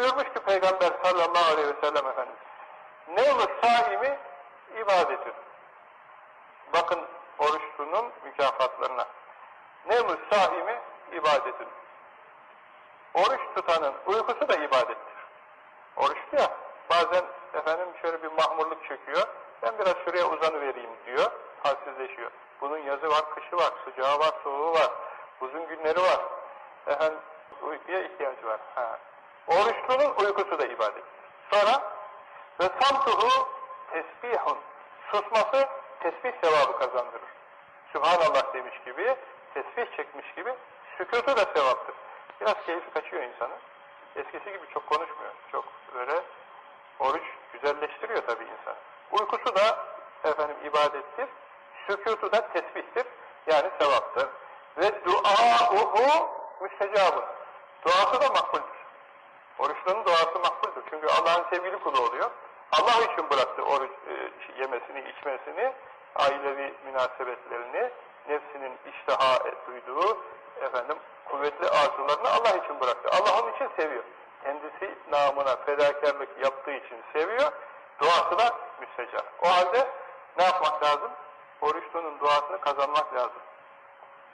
Buyurmuş ki Peygamber sallallahu aleyhi ve sellem Efendimiz, ne olur saimi ibadetin. Bakın oruçlunun mükafatlarına. Ne olur saimi ibadetin. Oruç tutanın uykusu da ibadettir. Oruçlu ya, bazen efendim şöyle bir mahmurluk çekiyor, ben biraz şuraya uzanıvereyim diyor, halsizleşiyor. Bunun yazı var, kışı var, sıcağı var, soğuğu var, uzun günleri var. Efendim uykuya ihtiyacı var. Ha. Oruçlunun uykusu da ibadet. Sonra ve samtuhu tesbihun. Susması tesbih sevabı kazandırır. Sübhanallah demiş gibi, tesbih çekmiş gibi, sükutu da sevaptır. Biraz keyfi kaçıyor insanın. Eskisi gibi çok konuşmuyor. Çok böyle oruç güzelleştiriyor tabii insan. Uykusu da efendim ibadettir. Sükutu da tesbihtir. Yani sevaptır. Ve duauhu müstecabın. Duası da makbuldür. Oruçlunun duası makbuldür. Çünkü Allah'ın sevgili kulu oluyor. Allah için bıraktı oruç e, yemesini, içmesini, ailevi münasebetlerini, nefsinin iştaha duyduğu efendim kuvvetli arzularını Allah için bıraktı. Allah onun için seviyor. Kendisi namına fedakarlık yaptığı için seviyor. Duası da müstecap. O halde ne yapmak lazım? Oruçlunun duasını kazanmak lazım.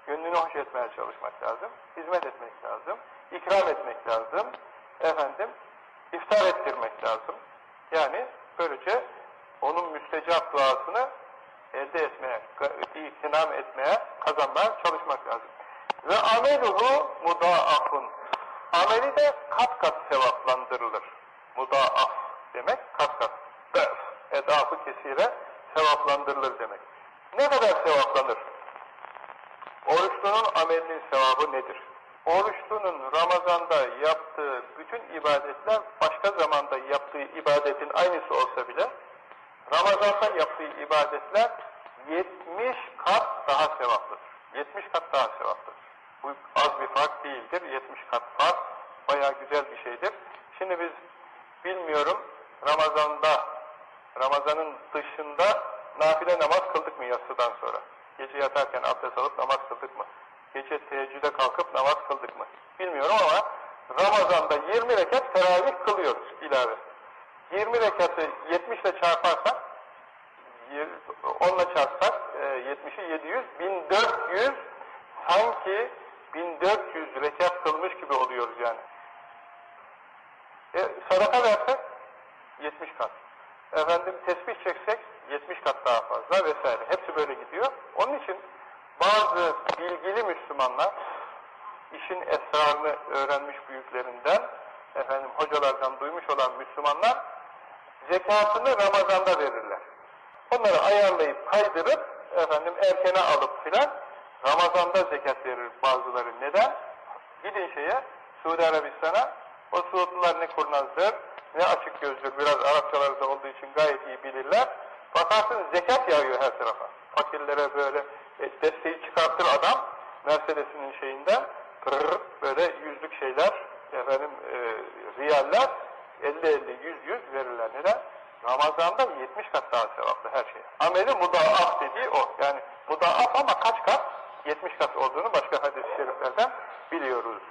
Gönlünü hoş etmeye çalışmak lazım. Hizmet etmek lazım. ikram etmek lazım. Efendim, iftar ettirmek lazım. Yani böylece onun müstecap duasını elde etmeye, iktinam etmeye, kazanmaya çalışmak lazım. Ve ameluhu mudaafun. Ameli de kat kat sevaplandırılır. Mudaaf demek kat kat. Def, edafı kesire sevaplandırılır demek. Ne kadar sevaplanır? Oruçlunun amelinin sevabı nedir? Oruçlunun Ramazan'da yaptığı bütün ibadetler başka zamanda yaptığı ibadetin aynısı olsa bile Ramazan'da yaptığı ibadetler 70 kat daha sevaplıdır. 70 kat daha sevaplıdır. Bu az bir fark değildir. 70 kat fark bayağı güzel bir şeydir. Şimdi biz bilmiyorum Ramazan'da Ramazan'ın dışında nafile namaz kıldık mı yatsıdan sonra? Gece yatarken abdest alıp namaz kıldık mı? Gece teheccüde kalkıp namaz kıldık mı? Bilmiyorum ama Ramazan'da 20 rekat teravih kılıyoruz ilave. 20 rekatı 70 ile çarparsak 10 ile çarpsak 70'i 700, 1400 sanki 1400 rekat kılmış gibi oluyoruz yani. E, sadaka versek 70 kat. Efendim tesbih çeksek 70 kat daha fazla vesaire. Hepsi böyle gidiyor. Onun için bazı bilgili Müslümanlar işin esrarını öğrenmiş büyüklerinden efendim hocalardan duymuş olan Müslümanlar zekatını Ramazan'da verirler. Onları ayarlayıp kaydırıp efendim erkene alıp filan Ramazan'da zekat verir bazıları. Neden? Gidin şeye Suudi Arabistan'a o Suudlular ne kurnazdır ne açık gözdür. Biraz Arapçaları da olduğu için gayet iyi bilirler. Bakarsın zekat yağıyor her tarafa. Fakirlere böyle e, desteği çıkartır adam. Mercedes'inin şeyinden pırr, böyle yüzlük şeyler, efendim e, riyaller 50-50, 100-100 verirler. Neden? Ramazan'da 70 kat daha sevaplı her şey. Ameli mudaaf dediği o. Yani mudaaf ama kaç kat? 70 kat olduğunu başka hadis-i şeriflerden biliyoruz.